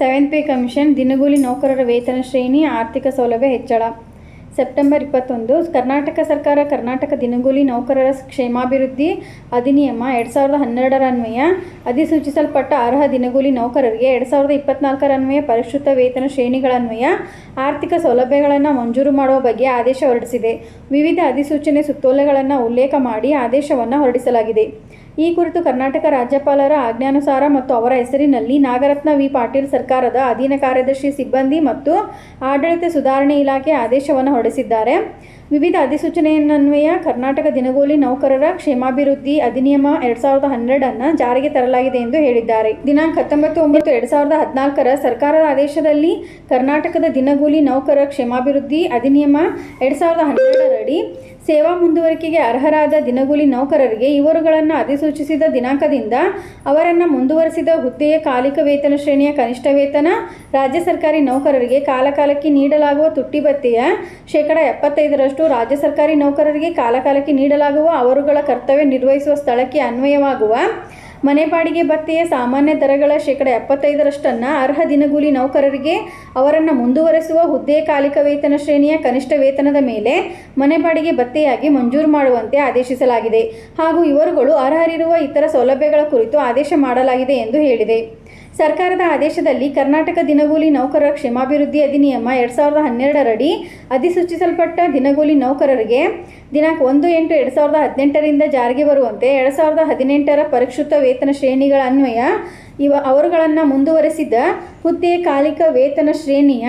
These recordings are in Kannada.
ಸೆವೆಂತ್ ಪೇ ಕಮಿಷನ್ ದಿನಗೂಲಿ ನೌಕರರ ವೇತನ ಶ್ರೇಣಿ ಆರ್ಥಿಕ ಸೌಲಭ್ಯ ಹೆಚ್ಚಳ. ಸೆಪ್ಟೆಂಬರ್ ಇಪ್ಪತ್ತೊಂದು, ಕರ್ನಾಟಕ ಸರ್ಕಾರ ಕರ್ನಾಟಕ ದಿನಗೂಲಿ ನೌಕರರ ಕ್ಷೇಮಾಭಿವೃದ್ಧಿ ಅಧಿನಿಯಮ ಎರಡು ಸಾವಿರದ ಹನ್ನೆರಡರ ಅನ್ವಯ, ಅಧಿಸೂಚಿಸಲ್ಪಟ್ಟ ಅರ್ಹ ದಿನಗೂಲಿ ನೌಕರರಿಗೆ ಎರಡು ಸಾವಿರದ ಇಪ್ಪತ್ನಾಲ್ಕರ ಅನ್ವಯ ಪರಿಷ್ಕೃತ ವೇತನ ಶ್ರೇಣಿಗಳನ್ವಯ ಆರ್ಥಿಕ ಸೌಲಭ್ಯಗಳನ್ನು ಮಂಜೂರು ಮಾಡುವ ಬಗ್ಗೆ ಆದೇಶ ಹೊರಡಿಸಿದೆ. ವಿವಿಧ ಅಧಿಸೂಚನೆ ಸುತ್ತೋಲೆಗಳನ್ನು ಉಲ್ಲೇಖ ಮಾಡಿ ಆದೇಶವನ್ನು ಹೊರಡಿಸಲಾಗಿದೆ. ಈ ಕುರಿತು ಕರ್ನಾಟಕ ರಾಜ್ಯಪಾಲರ ಆಜ್ಞಾನುಸಾರ ಮತ್ತು ಅವರ ಹೆಸರಿನಲ್ಲಿ ನಾಗರತ್ನ ವಿ. ಪಾಟೀಲ್ ಸರ್ಕಾರದ ಅಧೀನ ಕಾರ್ಯದರ್ಶಿ ಸಿಬ್ಬಂದಿ ಮತ್ತು ಆಡಳಿತ ಸುಧಾರಣೆ ಇಲಾಖೆ ಆದೇಶವನ್ನು ಹೊರಡಿಸಿದ್ದಾರೆ. ವಿವಿಧ ಅಧಿಸೂಚನೆಯನ್ನನ್ವಯ ಕರ್ನಾಟಕ ದಿನಗೂಲಿ ನೌಕರರ ಕ್ಷೇಮಾಭಿವೃದ್ಧಿ ಅಧಿನಿಯಮ ಎರಡ್ ಸಾವಿರದ ಹನ್ನೆರಡನ್ನು ಜಾರಿಗೆ ತರಲಾಗಿದೆ ಎಂದು ಹೇಳಿದ್ದಾರೆ. ದಿನಾಂಕ ಹತ್ತೊಂಬತ್ತು ಒಂಬತ್ತು ಎರಡ್ ಸಾವಿರದ ಹದಿನಾಲ್ಕರ ಸರ್ಕಾರದ ಆದೇಶದಲ್ಲಿ ಕರ್ನಾಟಕದ ದಿನಗೂಲಿ ನೌಕರರ ಕ್ಷೇಮಾಭಿವೃದ್ಧಿ ಅಧಿನಿಯಮ ಎರಡ್ ಸಾವಿರದ ಹನ್ನೆರಡರಡಿ ಸೇವಾ ಮುಂದುವರಿಕೆಗೆ ಅರ್ಹರಾದ ದಿನಗೂಲಿ ನೌಕರರಿಗೆ ಇವರುಗಳನ್ನು ಅಧಿಸೂಚಿಸಿದ ದಿನಾಂಕದಿಂದ ಅವರನ್ನು ಮುಂದುವರಿಸಿದ ಹುದ್ದೆಯ ಕಾಲಿಕ ವೇತನ ಶ್ರೇಣಿಯ ಕನಿಷ್ಠ ವೇತನ ರಾಜ್ಯ ಸರ್ಕಾರಿ ನೌಕರರಿಗೆ ಕಾಲಕಾಲಕ್ಕೆ ನೀಡಲಾಗುವ ತುಟ್ಟಿ ಭತ್ಯೆಯ ಶೇಕಡ ಎಪ್ಪತ್ತೈದರಷ್ಟು ರಾಜ್ಯ ಸರ್ಕಾರಿ ನೌಕರರಿಗೆ ಕಾಲಕಾಲಕ್ಕೆ ನೀಡಲಾಗುವ ಅವರುಗಳ ಕರ್ತವ್ಯ ನಿರ್ವಹಿಸುವ ಸ್ಥಳಕ್ಕೆ ಅನ್ವಯವಾಗುವ ಮನೆ ಬಾಡಿಗೆ ಭತ್ತೆಯ ಸಾಮಾನ್ಯ ದರಗಳ ಶೇಕಡ ಎಪ್ಪತ್ತೈದರಷ್ಟನ್ನು ಅರ್ಹ ದಿನಗೂಲಿ ನೌಕರರಿಗೆ ಅವರನ್ನು ಮುಂದುವರೆಸುವ ಹುದ್ದೆಯ ಕಾಲಿಕ ವೇತನ ಶ್ರೇಣಿಯ ಕನಿಷ್ಠ ವೇತನದ ಮೇಲೆ ಮನೆ ಬಾಡಿಗೆ ಭತ್ತೆಯಾಗಿ ಮಂಜೂರು ಮಾಡುವಂತೆ ಆದೇಶಿಸಲಾಗಿದೆ. ಹಾಗೂ ಇವರುಗಳು ಅರ್ಹರಿರುವ ಇತರ ಸೌಲಭ್ಯಗಳ ಕುರಿತು ಆದೇಶ ಮಾಡಲಾಗಿದೆ ಎಂದು ಹೇಳಿದೆ. ಸರ್ಕಾರದ ಆದೇಶದಲ್ಲಿ ಕರ್ನಾಟಕ ದಿನಗೂಲಿ ನೌಕರರ ಕ್ಷೇಮಾಭಿವೃದ್ಧಿ ಅಧಿನಿಯಮ ಎರಡು ಸಾವಿರದ ಹನ್ನೆರಡರಡಿ ಅಧಿಸೂಚಿಸಲ್ಪಟ್ಟ ದಿನಗೂಲಿ ನೌಕರರಿಗೆ ದಿನಾಂಕ ಒಂದು ಎಂಟು ಎರಡು ಸಾವಿರದ ಹದಿನೆಂಟರಿಂದ ಜಾರಿಗೆ ಬರುವಂತೆ ಎರಡು ಸಾವಿರದ ಹದಿನೆಂಟರ ಪರಿಷ್ಕೃತ ವೇತನ ಶ್ರೇಣಿಗಳ ಅನ್ವಯ ಇವ ಅವರುಗಳನ್ನು ಮುಂದುವರೆಸಿದ ಹುದ್ದೆಯ ಕಾಲಿಕ ವೇತನ ಶ್ರೇಣಿಯ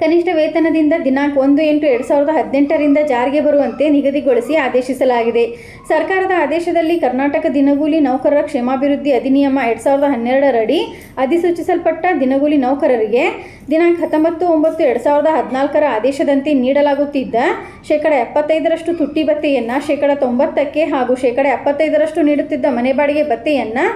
ಕನಿಷ್ಠ ವೇತನದಿಂದ ದಿನಾಂಕ ಒಂದು ಎಂಟು ಎರಡು ಸಾವಿರದ ಹದಿನೆಂಟರಿಂದ ಜಾರಿಗೆ ಬರುವಂತೆ ನಿಗದಿಗೊಳಿಸಿ ಆದೇಶಿಸಲಾಗಿದೆ. ಸರ್ಕಾರದ ಆದೇಶದಲ್ಲಿ ಕರ್ನಾಟಕ ದಿನಗೂಲಿ ನೌಕರರ ಕ್ಷೇಮಾಭಿವೃದ್ಧಿ ಅಧಿನಿಯಮ ಎರಡು ಸಾವಿರದ ಹನ್ನೆರಡರಡಿ ಅಧಿಸೂಚಿಸಲ್ಪಟ್ಟ ದಿನಗೂಲಿ ನೌಕರರಿಗೆ ದಿನಾಂಕ ಹತ್ತೊಂಬತ್ತು ಒಂಬತ್ತು ಎರಡು ಸಾವಿರದ ಹದಿನಾಲ್ಕರ ಆದೇಶದಂತೆ ನೀಡಲಾಗುತ್ತಿದ್ದ ಶೇಕಡ ಎಪ್ಪತ್ತೈದರಷ್ಟು ತುಟ್ಟಿ ಭತ್ತೆಯನ್ನು ಶೇಕಡ ತೊಂಬತ್ತಕ್ಕೆ ಹಾಗೂ ಶೇಕಡ ಎಪ್ಪತ್ತೈದರಷ್ಟು ನೀಡುತ್ತಿದ್ದ ಮನೆ ಬಾಡಿಗೆ ಭತ್ಯೆಯನ್ನು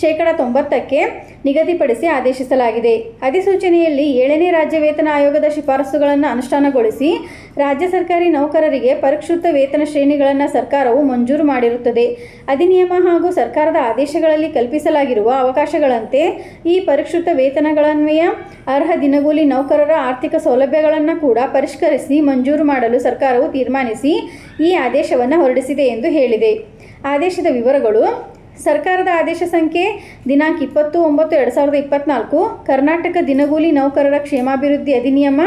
ಶೇಕಡ ತೊಂಬತ್ತಕ್ಕೆ ನಿಗದಿಪಡಿಸಿ ಆದೇಶಿಸಲಾಗಿದೆ. ಅಧಿಸೂಚನೆಯಲ್ಲಿ ಏಳನೇ ರಾಜ್ಯ ವೇತನ ಆಯೋಗದ ಶಿಫಾರಸುಗಳನ್ನು ಅನುಷ್ಠಾನಗೊಳಿಸಿ ರಾಜ್ಯ ಸರ್ಕಾರಿ ನೌಕರರಿಗೆ ಪರಿಷ್ಕೃತ ವೇತನ ಶ್ರೇಣಿಗಳನ್ನು ಸರ್ಕಾರವು ಮಂಜೂರು ಮಾಡಿರುತ್ತದೆ. ಅಧಿನಿಯಮ ಹಾಗೂ ಸರ್ಕಾರದ ಆದೇಶಗಳಲ್ಲಿ ಕಲ್ಪಿಸಲಾಗಿರುವ ಅವಕಾಶಗಳಂತೆ ಈ ಪರಿಷ್ಕೃತ ವೇತನಗಳನ್ವಯ ಅರ್ಹ ದಿನಗೂಲಿ ನೌಕರರ ಆರ್ಥಿಕ ಸೌಲಭ್ಯಗಳನ್ನು ಕೂಡ ಪರಿಷ್ಕರಿಸಿ ಮಂಜೂರು ಮಾಡಲು ಸರ್ಕಾರವು ತೀರ್ಮಾನಿಸಿ ಈ ಆದೇಶವನ್ನು ಹೊರಡಿಸಿದೆ ಎಂದು ಹೇಳಿದೆ. ಆದೇಶದ ವಿವರಗಳು ಸರ್ಕಾರದ ಆದೇಶ ಸಂಖ್ಯೆ ದಿನಾಂಕ ಇಪ್ಪತ್ತು ಒಂಬತ್ತು ಎರಡು ಸಾವಿರದ ಇಪ್ಪತ್ನಾಲ್ಕು, ಕರ್ನಾಟಕ ದಿನಗೂಲಿ ನೌಕರರ ಕ್ಷೇಮಾಭಿವೃದ್ಧಿ ಅಧಿನಿಯಮ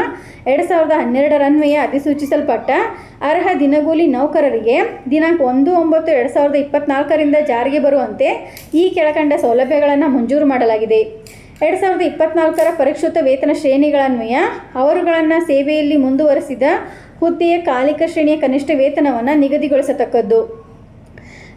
ಎರಡು ಸಾವಿರದ ಹನ್ನೆರಡರನ್ವಯ ಅಧಿಸೂಚಿಸಲ್ಪಟ್ಟ ಅರ್ಹ ದಿನಗೂಲಿ ನೌಕರರಿಗೆ ದಿನಾಂಕ ಒಂದು ಒಂಬತ್ತು ಎರಡು ಸಾವಿರದ ಇಪ್ಪತ್ನಾಲ್ಕರಿಂದ ಜಾರಿಗೆ ಬರುವಂತೆ ಈ ಕೆಳಕಂಡ ಸೌಲಭ್ಯಗಳನ್ನು ಮಂಜೂರು ಮಾಡಲಾಗಿದೆ. ಎರಡು ಸಾವಿರದ ಇಪ್ಪತ್ನಾಲ್ಕರ ಪರಿಷ್ಕೃತ ವೇತನ ಶ್ರೇಣಿಗಳನ್ವಯ ಅವರುಗಳನ್ನು ಸೇವೆಯಲ್ಲಿ ಮುಂದುವರೆಸಿದ ಹುದ್ದೆಯ ಕಾಲಿಕ ಶ್ರೇಣಿಯ ಕನಿಷ್ಠ ವೇತನವನ್ನು ನಿಗದಿಗೊಳಿಸತಕ್ಕದ್ದು.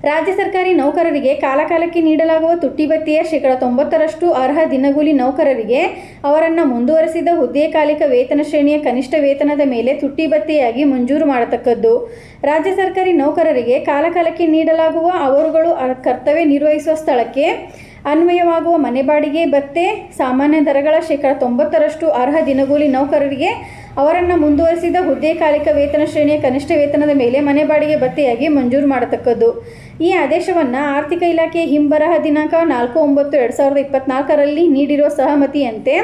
ರಾಜ್ಯ ಸರ್ಕಾರಿ ನೌಕರರಿಗೆ ಕಾಲಕಾಲಕ್ಕೆ ನೀಡಲಾಗುವ ತುಟ್ಟಿ ಭತ್ಯೆಯ ಶೇಕಡ ತೊಂಬತ್ತರಷ್ಟು ಅರ್ಹ ದಿನಗೂಲಿ ನೌಕರರಿಗೆ ಅವರನ್ನು ಮುಂದುವರೆಸಿದ ಹುದ್ದೆಕಾಲಿಕ ವೇತನ ಶ್ರೇಣಿಯ ಕನಿಷ್ಠ ವೇತನದ ಮೇಲೆ ತುಟ್ಟಿ ಭತ್ಯೆಯಾಗಿ ಮಂಜೂರು ಮಾಡತಕ್ಕದ್ದು. ರಾಜ್ಯ ಸರ್ಕಾರಿ ನೌಕರರಿಗೆ ಕಾಲಕಾಲಕ್ಕೆ ನೀಡಲಾಗುವ ಅವರುಗಳು ಕರ್ತವ್ಯ ನಿರ್ವಹಿಸುವ ಸ್ಥಳಕ್ಕೆ ಅನ್ವಯವಾಗುವ ಮನೆ ಬಾಡಿಗೆ ಭತ್ತೆ ಸಾಮಾನ್ಯ ದರಗಳ ಶೇಕಡ ತೊಂಬತ್ತರಷ್ಟು ಅರ್ಹ ದಿನಗೂಲಿ ನೌಕರರಿಗೆ ಅವರನ್ನು ಮುಂದುವರಿಸಿದ ಹುದ್ದೆ ಕಾಲಿಕ ವೇತನ ಶ್ರೇಣಿಯ ಕನಿಷ್ಠ ವೇತನದ ಮೇಲೆ ಮನೆ ಬಾಡಿಗೆ ಭತ್ತೆಯಾಗಿ ಮಂಜೂರು ಮಾಡತಕ್ಕದ್ದು. ಈ ಆದೇಶವನ್ನು ಆರ್ಥಿಕ ಇಲಾಖೆ ಹಿಂಬರಹ ದಿನಾಂಕ ನಾಲ್ಕು ಒಂಬತ್ತು ಎರಡು ಸಾವಿರದ ಇಪ್ಪತ್ನಾಲ್ಕರಲ್ಲಿ ನೀಡಿರುವ ಸಹಮತಿಯಂತೆ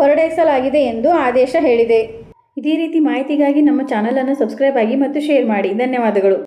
ಹೊರಡಿಸಲಾಗಿದೆ ಎಂದು ಆದೇಶ ಹೇಳಿದೆ. ಇದೇ ರೀತಿ ಮಾಹಿತಿಗಾಗಿ ನಮ್ಮ ಚಾನಲನ್ನು ಸಬ್ಸ್ಕ್ರೈಬ್ ಆಗಿ ಮತ್ತು ಶೇರ್ ಮಾಡಿ. ಧನ್ಯವಾದಗಳು.